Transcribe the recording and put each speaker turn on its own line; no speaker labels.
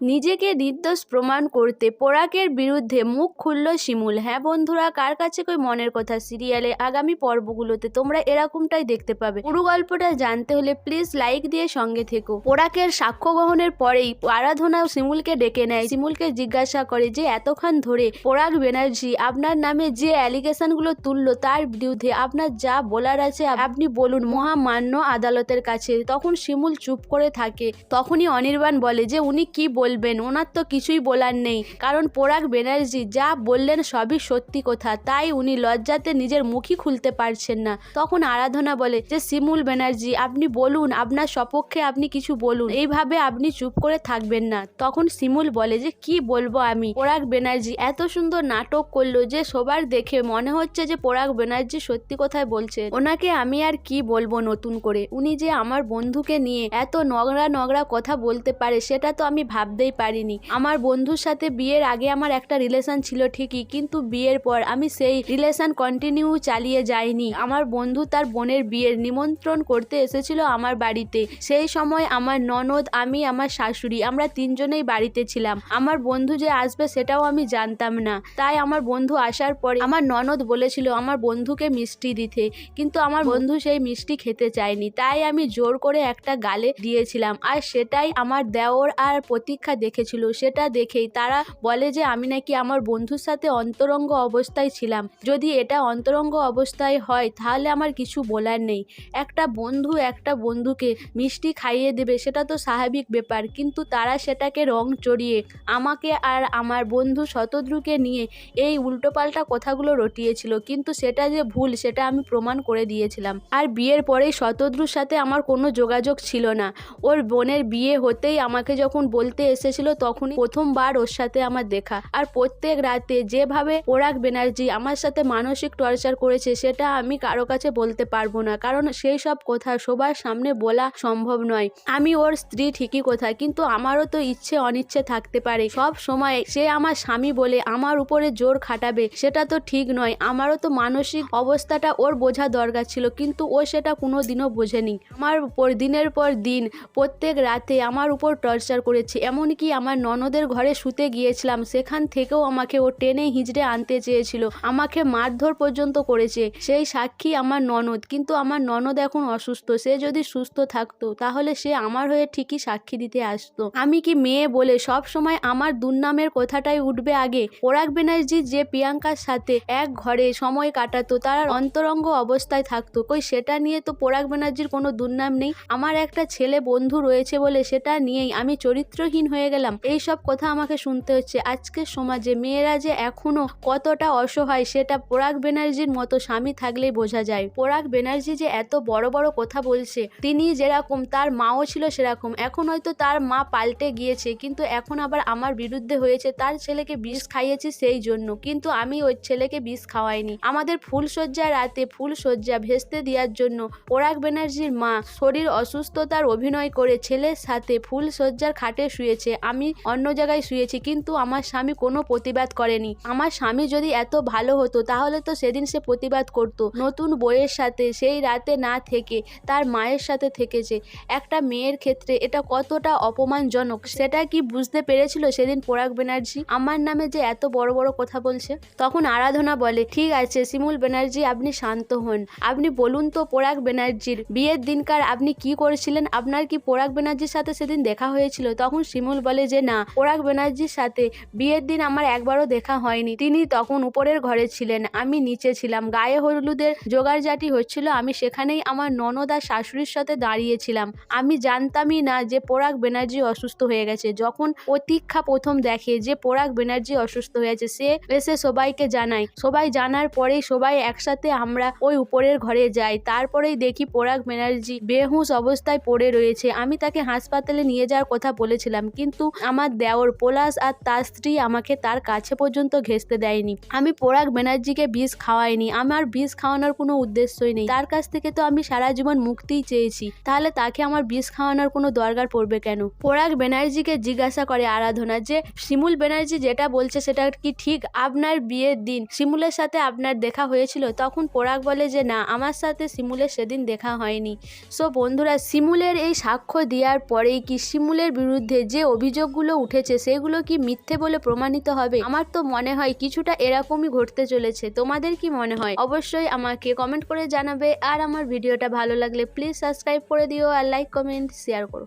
নিজেকে নির্দোষ প্রমাণ করতে পরাগের বিরুদ্ধে মুখ খুলল শিমুল। হ্যাঁ বন্ধুরা, কার কাছে কই মনের কথা? সিরিয়ালে আগামী পর্বগুলোতে তোমরা এরকমটাই দেখতে পাবে। পুরো গল্পটা জানতে হলে প্লিজ লাইক দিয়ে সঙ্গে থেকো। পরাগের সাক্ষ্য গ্রহণের পরেই আরাধনা শিমুলকে ডেকে নেয়। শিমুলকে জিজ্ঞাসা করে যে, এতক্ষণ ধরে পরাগ ব্যানার্জি আপনার নামে যে অ্যালিগেশনগুলো তুললো, তার বিরুদ্ধে আপনার যা বলার আছে, আপনি বলুন। মহামান্য আদালতের কাছে। তখন শিমুল চুপ করে থাকে। তখনই অনির্বাণ বলে যে, উনি কি বলবেন, ওনার তো কিছুই বলার নেই। কারণ পরাগ ব্যানার্জি যা বললেন সবই সত্যি কথা, তাই উনি লজ্জাতে নিজের মুখই খুলতে পারছেন না। তখন আরাধনা বলে, যে শিমুল ব্যানার্জি আপনি বলুন, আপনার সপক্ষে আপনি কিছু বলুন, এইভাবে আপনি চুপ করে থাকবেন না। তখন শিমুল বলে, যে কি বলব আমি? পরাগ ব্যানার্জি এত সুন্দর নাটক করল যে সবার দেখে মনে হচ্ছে যে পরাগ ব্যানার্জি সত্যি কথাই বলছে ওনাকে আমি আর কি বলব নতুন করে? উনি যে আমার বন্ধুকে নিয়ে এত নগরা নগরা কথা বলতে পারে, সেটা তো আমি ভাবতেই পারিনি। আমার বন্ধুর সাথে বিয়ের আগে আমার একটা রিলেশন ছিল ঠিকই, কিন্তু বিয়ের পর আমি সেই রিলেশন কন্টিনিউ চালিয়ে যাইনি। আমার বন্ধু তার বোনের বিয়ের নিমন্ত্রণ করতে এসেছিল আমার বাড়িতে। সেই সময় আমার ননদ, আমি, আমার শাশুড়ি, আমরা তিনজনেই বাড়িতে ছিলাম। আমার বন্ধু যে আসবে সেটাও আমি জানতাম না। তাই আমার বন্ধু আসার পরে আমার ননদ বলেছিল, আমার বন্ধুকে মিষ্টি দিতে। কিন্তু আমার বন্ধু সেই মিষ্টি খেতে চায়নি। তাই আমি জোর করে একটা গালে দিয়েছিলাম। আর সেটাই আমার দেওর আর প্রতীক্ষা দেখেছিল, সেটা দেখেই তারা বলে যে, আমি নাকি আমার বন্ধুর সাথে অন্তরঙ্গ অবস্থায় ছিলাম। যদি এটা অন্তরঙ্গ অবস্থায় হয়, তাহলে আমার কিছু বলার নেই। একটা বন্ধু একটা বন্ধুকে মিষ্টি খাইয়ে দেবে, সেটা তো স্বাভাবিক ব্যাপার। কিন্তু তারা সেটাকে রং চড়িয়ে আমাকে আর আমার বন্ধু শতদ্রুকে নিয়ে এই উল্টোপাল্টা কথাগুলো রটিয়েছিল। কিন্তু সেটা যে ভুল, সেটা আমি প্রমাণ করে দিয়েছিলাম। আর বিয়ের পরেই শতদ্রুর সাথে আমার কোনো যোগাযোগ ছিল না। ওর বোনের বিয়ে হতেই আমাকে যখন বলতে এসেছিল তখনই প্রথমবার ওর সাথে আমার দেখা। আর প্রত্যেক রাতে যেভাবে পরাগ ব্যানার্জি আমার সাথে মানসিক টর্চার করেছে, সেটা আমি কারও কাছে বলতে পারব না। কারণ সেই সব কথা সবার সামনে বলা সম্ভব নয়। আমি ওর স্ত্রী ঠিকই কথা কিন্তু আমারও তো ইচ্ছে অনিচ্ছে থাকতে পারে। সব সময় সে আমার স্বামী বলে আমার উপরে জোর খাটাবে, সেটা তো ঠিক নয়। আমারও তো মানসিক অবস্থাটা ওর বোঝা দরকার ছিল, কিন্তু ও সেটা কোনো দিনও বোঝেনি। আমার উপর দিনের পর দিন প্রত্যেক রাতে আমার উপর টর্চার করেছে। এমনকি আমার ননদের ঘরে শুতে গিয়েছিলাম, সেখান থেকেও আমাকে ও টেনে হিজড়ে আনতে চেয়েছিল। আমাকে মারধর পর্যন্ত করেছে। সেই সাক্ষী আমার ননদ। কিন্তু আমার ননদ এখন অসুস্থ। সে যদি সুস্থ থাকতো, তাহলে সে আমার হয়ে ঠিকই সাক্ষী দিতে আসতো। আমি কি মেয়ে বলে সব সময় আমার দুর্নামের কথাটাই উঠবে আগে? পরাগ ব্যানার্জি যে প্রিয়াঙ্কার সাথে এক ঘরে সময় কাটাতো, তার অন্তরঙ্গ অবস্থায় থাকতো, কই সেটা নিয়ে তো পরাগ ব্যানার্জির কোনো দুর্নাম নেই? আমার একটা ছেলে বন্ধু রয়েছে বলে সেটা নিয়েই আমি চরিত্রহীন হয়ে গেলাম। এই সব কথা আমাকে শুনতে হচ্ছে। আজকের সমাজে মেয়েরা যে এখনও কতটা অসহায়, সেটা পরাগ ব্যানার্জির মতো স্বামী থাকলেই বোঝা যায়। পরাগ ব্যানার্জি যে এত বড় বড় কথা বলছে, তিনি যেরকম, তার মাও ছিল সেরকম। এখন হয়তো তার মা পাল্টে গিয়েছে, কিন্তু এখন আবার আমার বিরুদ্ধে হয়েছে। তার ছেলেকে বিষ খাইয়েছি সেই জন্য, কিন্তু আমি ওই ছেলেকে বিষ খাওয়াইনি। আমাদের ফুলশয্যা রাতে ফুলশয্যা ভেস্তে দেওয়ার জন্য পরাগ ব্যানার্জির মা শরীর অসুস্থতার অভিনয় করে ছেলের সাথে ফুলশয্যার খাটে শুয়েছে আমি অন্য জায়গায় শুয়েছি, কিন্তু আমার স্বামী কোনো প্রতিবাদ করেনি। আমার স্বামী যদি এত ভালো হতো, তাহলে তো সেদিন সে প্রতিবাদ করতো। নতুন বইয়ের সাথে, সেই রাতে না থেকে, তার মায়ের সাথে থেকেছে। একটা মেয়ের ক্ষেত্রে এটা কতটা অপমানজনক, সেটা কি বুঝতে পেরেছিল সেদিন পরাগ ব্যানার্জি? আমার নামে যে এত বড় বড় কথা বলছে? তখন আরাধনা বলে, ঠিক আছে, শিমুল ব্যানার্জি, আপনি শান্ত হন। আপনি বলুন তো পরাগ ব্যানার্জির বিয়ের দিনকার আপনি কি করেছিলেন? আপনার কি পরাগ ব্যানার্জির সাথে সেদিন দেখা হয়েছিল? তখন শিমুল বলে যে, না পরাগ ব্যানার্জির সাথে বিয়ের দিন আমার একবারও দেখা হয়নি। তিনি তখন উপরের ঘরে ছিলেন, আমি নিচে ছিলাম। গায়ে হলুদের জোগাড় জাটি হচ্ছিল, আমি সেখানেই আমার ননদ আর শাশুড়ির সাথে দাঁড়িয়েছিলাম। আমি জানতামই না যে পরাগ ব্যানার্জি অসুস্থ হয়ে গেছে। যখন প্রতীক্ষা প্রথম দেখে যে পরাগ ব্যানার্জি অসুস্থ হয়েছে সে এসে সবাইকে জানায়। সবাই জানার পরেই সবাই একসাথে আমরা ওই উপরের ঘরে যাই। তারপরেই দেখি পরাগ ব্যানার্জি বেহুশ অবস্থায় পড়ে রয়েছে। আমি তাকে হাসপাতালে নিয়ে যাওয়ার কথা বলেছিলাম কিন্তু আমার দেওর পলাশ আর তার স্ত্রী আমাকে তার কাছে পর্যন্ত ঘেঁচতে দেয়নি। আমি পরাগ ব্যানার্জিকে বিষ খাওয়াইনি। আমার বিষ খাওয়ানোর কোনো উদ্দেশ্যই নেই। তার কাছ থেকে তো আমি সারা জীবন মুক্তিই চেয়েছি। তাহলে তাকে আমার বিষ খাওয়ানোর কোনো দরকার পড়বে কেন? পরাগ ব্যানার্জিকে জিজ্ঞাসা করে আরাধনা যে, শিমুল ব্যানার্জি যেটা বলছে সেটা কি ঠিক? আপনার বিয়ের দিন শিমুলের সাথে আপনার দেখা হয়েছিল? তখন পরাগ বলে যে, না, আমার সাথে শিমুলের সেদিন দেখা হয়নি। সো বন্ধুরা, শিমুলের এই সাক্ষ্য দেওয়ার পরেই কি শিমুলের বিরুদ্ধে যে অভিযোগগুলো উঠেছে, সেগুলো কি মিথ্যে বলে প্রমাণিত হবে? আমার তো মনে হয় কিছুটা এরকমই ঘটতে চলেছে। তোমাদের কি মনে হয়? অবশ্যই আমাকে কমেন্ট করে জানাবে। আর আমার ভিডিওটা ভালো লাগলে প্লিজ সাবস্ক্রাইব করে দিও আর লাইক কমেন্ট শেয়ার করো।